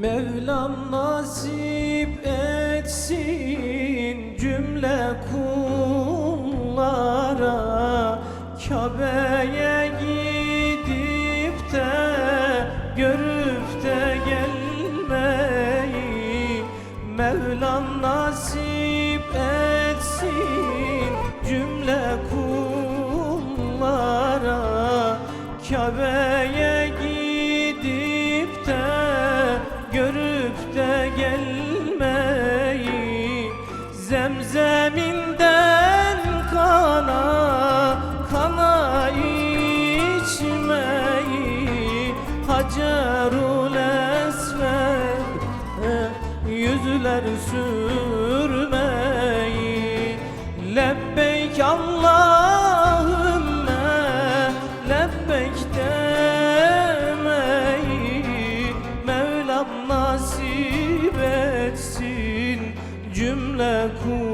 Mevlam nasip etsin cümle kullara. Kabe'ye gidip de görüp de gelmeyi. Mevlam nasip etsin cümle kullara. Kabe'ye gidip görüp de gelmeyi Zemzeminden kana kana içmeyi Hacerul Esved'e yüzler sürmeyi Lebbeyk Allah cümle kul